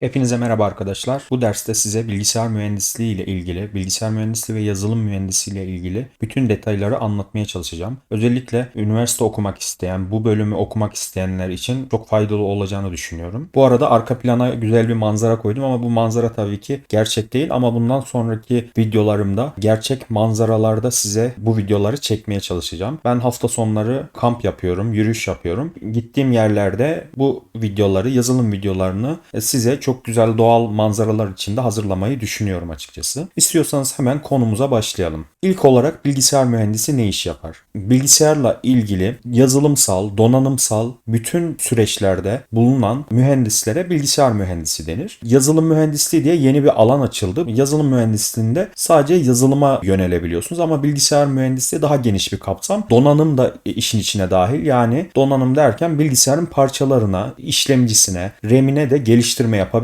Hepinize merhaba arkadaşlar. Bu derste size bilgisayar mühendisliği ile ilgili, bilgisayar mühendisliği ve yazılım mühendisliği ile ilgili bütün detayları anlatmaya çalışacağım. Özellikle üniversite okumak isteyen, bu bölümü okumak isteyenler için çok faydalı olacağını düşünüyorum. Bu arada arka plana güzel bir manzara koydum ama bu manzara tabii ki gerçek değil ama bundan sonraki videolarımda gerçek manzaralarda size bu videoları çekmeye çalışacağım. Ben hafta sonları kamp yapıyorum, yürüyüş yapıyorum. Gittiğim yerlerde bu videoları, yazılım videolarını size çok güzel doğal manzaralar içinde hazırlamayı düşünüyorum açıkçası. İstiyorsanız hemen konumuza başlayalım. İlk olarak bilgisayar mühendisi ne iş yapar? Bilgisayarla ilgili yazılımsal, donanımsal bütün süreçlerde bulunan mühendislere bilgisayar mühendisi denir. Yazılım mühendisliği diye yeni bir alan açıldı. Yazılım mühendisliğinde sadece yazılıma yönelebiliyorsunuz ama bilgisayar mühendisliği daha geniş bir kapsam. Donanım da işin içine dahil. Yani donanım derken bilgisayarın parçalarına, işlemcisine, RAM'ine de geliştirme yapabiliyorsunuz,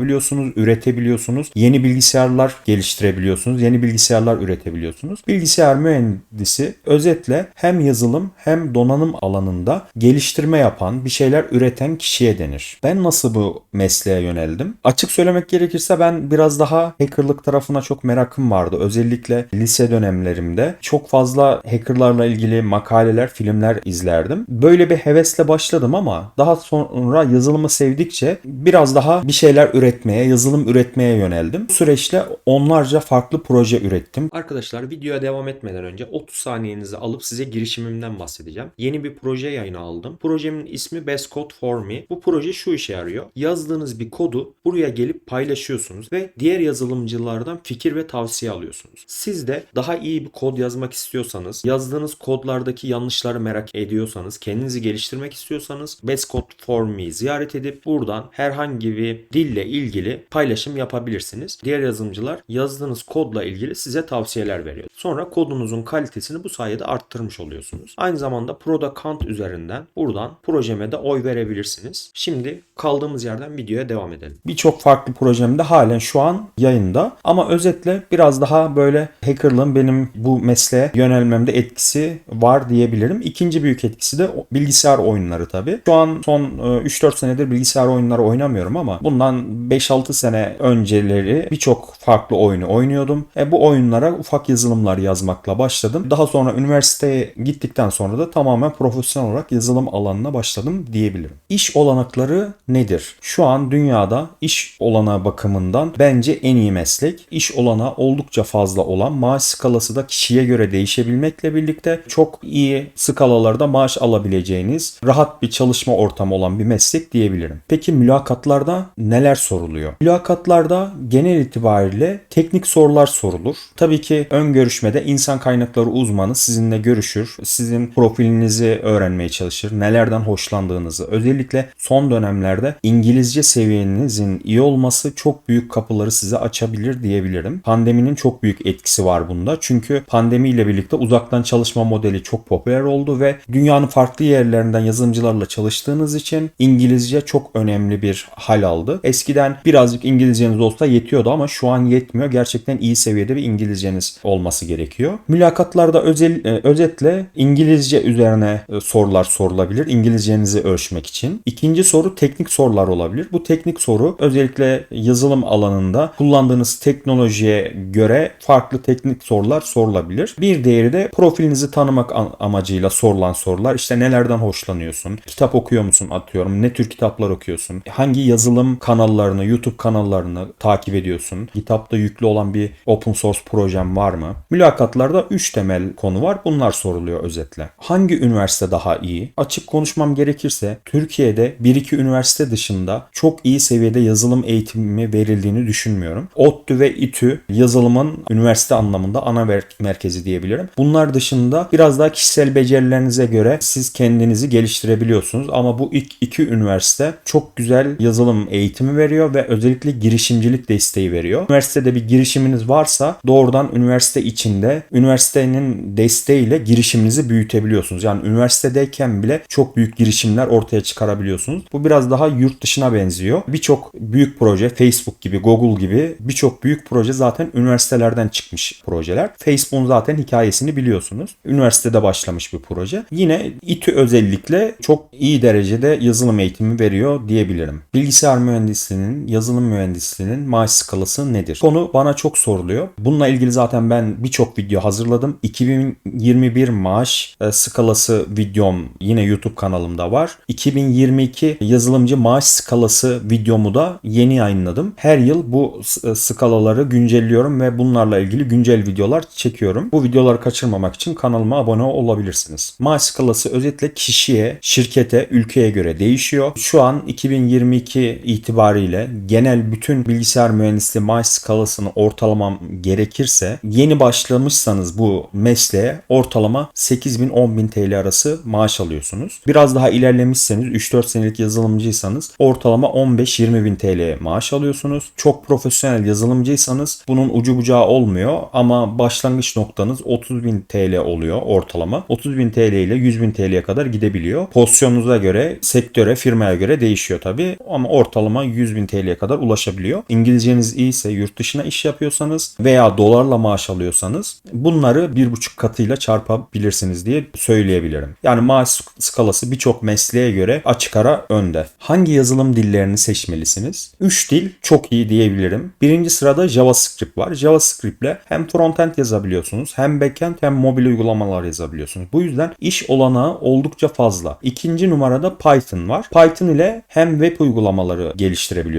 üretebiliyorsunuz. Yeni bilgisayarlar geliştirebiliyorsunuz, yeni bilgisayarlar üretebiliyorsunuz. Bilgisayar mühendisi özetle hem yazılım hem donanım alanında geliştirme yapan, bir şeyler üreten kişiye denir. Ben nasıl bu mesleğe yöneldim? Açık söylemek gerekirse ben biraz daha hackerlık tarafına çok merakım vardı. Özellikle lise dönemlerimde çok fazla hackerlarla ilgili makaleler, filmler izlerdim. Böyle bir hevesle başladım ama daha sonra yazılımı sevdikçe biraz daha bir şeyler üretmeye, yazılım üretmeye yöneldim. Bu süreçte onlarca farklı proje ürettim. Arkadaşlar videoya devam etmeden önce 30 saniyenizi alıp size girişimimden bahsedeceğim. Yeni bir proje yayına aldım. Projemin ismi Best Code for Me. Bu proje şu işe yarıyor. Yazdığınız bir kodu buraya gelip paylaşıyorsunuz ve diğer yazılımcılardan fikir ve tavsiye alıyorsunuz. Siz de daha iyi bir kod yazmak istiyorsanız, yazdığınız kodlardaki yanlışları merak ediyorsanız, kendinizi geliştirmek istiyorsanız Best Code for Me ziyaret edip buradan herhangi bir dille ilgili paylaşım yapabilirsiniz. Diğer yazılımcılar yazdığınız kodla ilgili size tavsiyeler veriyor. Sonra kodunuzun kalitesini bu sayede arttırmış oluyorsunuz. Aynı zamanda Product üzerinden buradan projeme de oy verebilirsiniz. Şimdi kaldığımız yerden videoya devam edelim. Birçok farklı projemde halen şu an yayında ama özetle biraz daha böyle hackerlığın benim bu mesleğe yönelmemde etkisi var diyebilirim. İkinci büyük etkisi de bilgisayar oyunları tabii. Şu an son e, 3-4 senedir bilgisayar oyunları oynamıyorum ama bundan 5-6 sene önceleri birçok farklı oyunu oynuyordum. E, bu oyunlara ufak yazılımlar yazmakla başladım. Daha sonra üniversiteye gittikten sonra da tamamen profesyonel olarak yazılım alanına başladım diyebilirim. İş olanakları nedir? Şu an dünyada iş olanağı bakımından bence en iyi meslek. İş olanağı oldukça fazla olan maaş skalası da kişiye göre değişebilmekle birlikte çok iyi skalalarda maaş alabileceğiniz rahat bir çalışma ortamı olan bir meslek diyebilirim. Peki mülakatlarda neler soruluyor? Mülakatlarda genel itibariyle teknik sorular sorulur. Tabii ki ön görüşmede insan kaynakları uzmanı sizinle görüşür. Sizin profilinizi öğrenmeye çalışır. Nelerden hoşlandığınızı. Özellikle son dönemlerde İngilizce seviyenizin iyi olması çok büyük kapıları size açabilir diyebilirim. Pandeminin çok büyük etkisi var bunda. Çünkü pandemiyle birlikte uzaktan çalışma modeli çok popüler oldu ve dünyanın farklı yerlerinden yazılımcılarla çalıştığınız için İngilizce çok önemli bir hal aldı. Eskiden birazcık İngilizceniz olsa yetiyordu ama şu an yetmiyor. Gerçekten iyi seviyede bir İngilizceniz olması gerekiyor. Mülakatlarda özel, e, özetle İngilizce üzerine e, sorular sorulabilir. İngilizcenizi ölçmek için. İkinci soru teknik sorular olabilir. Bu teknik soru özellikle yazılım alanında kullandığınız teknolojiye göre farklı teknik sorular sorulabilir. Bir diğeri de profilinizi tanımak amacıyla sorulan sorular. İşte nelerden hoşlanıyorsun? Kitap okuyor musun atıyorum? Ne tür kitaplar okuyorsun? Hangi yazılım kanallarını, YouTube kanallarını takip ediyorsun? Kitapta yüklü olan bir open source projem var mı? Mülakatlarda 3 temel konu var. Bunlar soruluyor özetle. Hangi üniversite daha iyi? Açık konuşmam gerekirse Türkiye'de 1-2 üniversite dışında çok iyi seviyede yazılım eğitimi verildiğini düşünmüyorum. ODTÜ ve İTÜ yazılımın üniversite anlamında ana merkezi diyebilirim. Bunlar dışında biraz daha kişisel becerilerinize göre siz kendinizi geliştirebiliyorsunuz ama bu ilk iki üniversite çok güzel yazılım eğitimi veriyor ve özellikle girişimcilik desteği veriyor. Üniversitede bir girişiminiz varsa doğrudan üniversite içinde üniversitenin desteğiyle girişiminizi büyütebiliyorsunuz. Yani üniversitedeyken bile çok büyük girişimler ortaya çıkarabiliyorsunuz. Bu biraz daha yurt dışına benziyor. Birçok büyük proje Facebook gibi, Google gibi birçok büyük proje zaten üniversitelerden çıkmış projeler. Facebook'un zaten hikayesini biliyorsunuz. Üniversitede başlamış bir proje. Yine İTÜ özellikle çok iyi derecede yazılım eğitimi veriyor diyebilirim. Bilgisayar mühendisliğinin mühendisliğinin, yazılım mühendisliğinin maaş skalası nedir? Konu bana çok soruluyor. Bununla ilgili zaten ben birçok video hazırladım. 2021 maaş e, skalası videom yine YouTube kanalımda var. 2022 yazılımcı maaş skalası videomu da yeni yayınladım. Her yıl bu e, skalaları güncelliyorum ve bunlarla ilgili güncel videolar çekiyorum. Bu videoları kaçırmamak için kanalıma abone olabilirsiniz. Maaş skalası özetle kişiye, şirkete, ülkeye göre değişiyor. Şu an 2022 itibariyle genel bütün bilgisayar mühendisliği maaş skalasını ortalamam gerekirse yeni başlamışsanız bu mesleğe ortalama 8 bin 10 bin TL arası maaş alıyorsunuz. Biraz daha ilerlemişseniz 3-4 senelik yazılımcıysanız ortalama 15-20 bin TL maaş alıyorsunuz. Çok profesyonel yazılımcıysanız bunun ucu bucağı olmuyor ama başlangıç noktanız 30 bin TL oluyor ortalama. 30 bin TL ile 100 bin TL'ye kadar gidebiliyor. Pozisyonunuza göre, sektöre, firmaya göre değişiyor tabi ama ortalama 100 TL'ye kadar ulaşabiliyor. İngilizceniz iyiyse, yurt dışına iş yapıyorsanız veya dolarla maaş alıyorsanız bunları bir buçuk katıyla çarpabilirsiniz diye söyleyebilirim. Yani maaş skalası birçok mesleğe göre açık ara önde. Hangi yazılım dillerini seçmelisiniz? 3 dil çok iyi diyebilirim. Birinci sırada JavaScript var. JavaScript ile hem frontend yazabiliyorsunuz hem backend hem mobil uygulamalar yazabiliyorsunuz. Bu yüzden iş olanağı oldukça fazla. İkinci numarada Python var. Python ile hem web uygulamaları geliştirebiliyorsunuz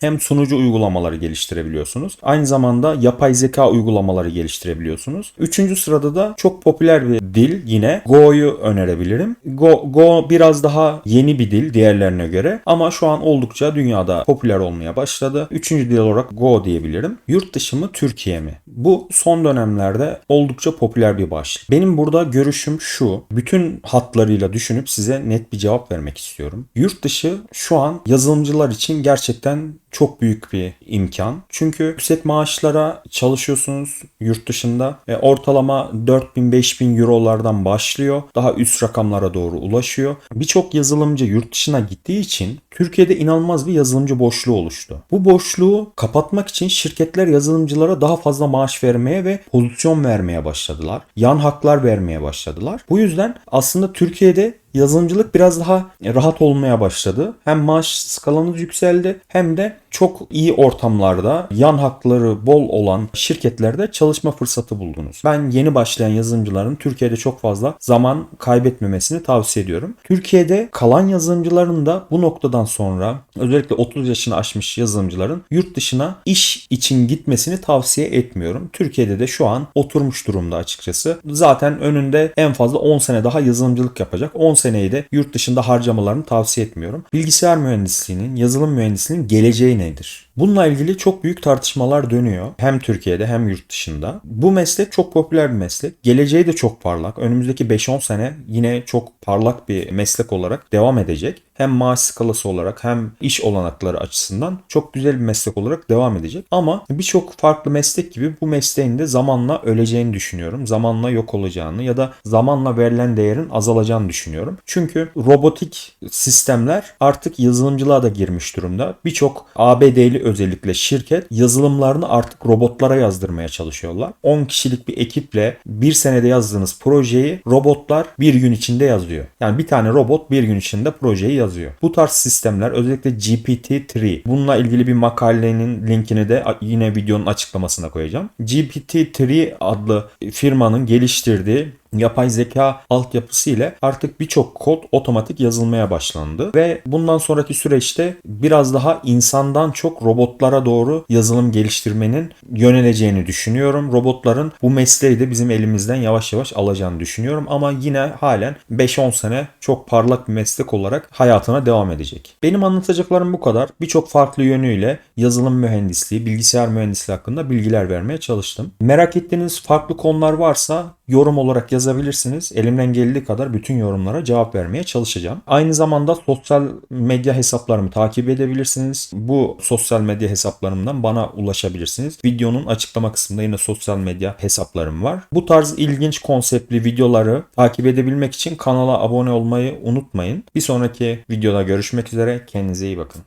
hem sunucu uygulamaları geliştirebiliyorsunuz. Aynı zamanda yapay zeka uygulamaları geliştirebiliyorsunuz. Üçüncü sırada da çok popüler bir dil yine Go'yu önerebilirim. Go, Go biraz daha yeni bir dil diğerlerine göre ama şu an oldukça dünyada popüler olmaya başladı. Üçüncü dil olarak Go diyebilirim. Yurt dışı mı Türkiye mi? Bu son dönemlerde oldukça popüler bir başlık. Benim burada görüşüm şu. Bütün hatlarıyla düşünüp size net bir cevap vermek istiyorum. Yurt dışı şu an yazılımcılar için gerçekten gerçekten çok büyük bir imkan. Çünkü yüksek maaşlara çalışıyorsunuz yurt dışında. E, ortalama 4000-5000 eurolardan başlıyor. Daha üst rakamlara doğru ulaşıyor. Birçok yazılımcı yurt dışına gittiği için Türkiye'de inanılmaz bir yazılımcı boşluğu oluştu. Bu boşluğu kapatmak için şirketler yazılımcılara daha fazla maaş vermeye ve pozisyon vermeye başladılar. Yan haklar vermeye başladılar. Bu yüzden aslında Türkiye'de yazılımcılık biraz daha rahat olmaya başladı. Hem maaş skalanız yükseldi hem de çok iyi ortamlarda yan hakları bol olan şirketlerde çalışma fırsatı buldunuz. Ben yeni başlayan yazılımcıların Türkiye'de çok fazla zaman kaybetmemesini tavsiye ediyorum. Türkiye'de kalan yazılımcıların da bu noktadan sonra özellikle 30 yaşını aşmış yazılımcıların yurt dışına iş için gitmesini tavsiye etmiyorum. Türkiye'de de şu an oturmuş durumda açıkçası. Zaten önünde en fazla 10 sene daha yazılımcılık yapacak. 10 seneyi de yurt dışında harcamalarını tavsiye etmiyorum. Bilgisayar mühendisliğinin, yazılım mühendisliğinin geleceği nedir? Bununla ilgili çok büyük tartışmalar dönüyor. Hem Türkiye'de hem yurt dışında. Bu meslek çok popüler bir meslek. Geleceği de çok parlak. Önümüzdeki 5-10 sene yine çok parlak bir meslek olarak devam edecek. Hem maaş skalası olarak hem iş olanakları açısından çok güzel bir meslek olarak devam edecek. Ama birçok farklı meslek gibi bu mesleğin de zamanla öleceğini düşünüyorum. Zamanla yok olacağını ya da zamanla verilen değerin azalacağını düşünüyorum. Çünkü robotik sistemler artık yazılımcılığa da girmiş durumda. Birçok ABD'li özellikle şirket yazılımlarını artık robotlara yazdırmaya çalışıyorlar. 10 kişilik bir ekiple bir senede yazdığınız projeyi robotlar bir gün içinde yazıyor. Yani bir tane robot bir gün içinde projeyi yazıyor. Bu tarz sistemler özellikle GPT-3 bununla ilgili bir makalenin linkini de yine videonun açıklamasına koyacağım. GPT-3 adlı firmanın geliştirdiği yapay zeka altyapısı ile artık birçok kod otomatik yazılmaya başlandı ve bundan sonraki süreçte biraz daha insandan çok robotlara doğru yazılım geliştirmenin yöneleceğini düşünüyorum. Robotların bu mesleği de bizim elimizden yavaş yavaş alacağını düşünüyorum ama yine halen 5-10 sene çok parlak bir meslek olarak hayatına devam edecek. Benim anlatacaklarım bu kadar. Birçok farklı yönüyle yazılım mühendisliği, bilgisayar mühendisliği hakkında bilgiler vermeye çalıştım. Merak ettiğiniz farklı konular varsa yorum olarak yazabilirsiniz. Elimden geldiği kadar bütün yorumlara cevap vermeye çalışacağım. Aynı zamanda sosyal medya hesaplarımı takip edebilirsiniz. Bu sosyal medya hesaplarımdan bana ulaşabilirsiniz. Videonun açıklama kısmında yine sosyal medya hesaplarım var. Bu tarz ilginç konseptli videoları takip edebilmek için kanala abone olmayı unutmayın. Bir sonraki videoda görüşmek üzere. Kendinize iyi bakın.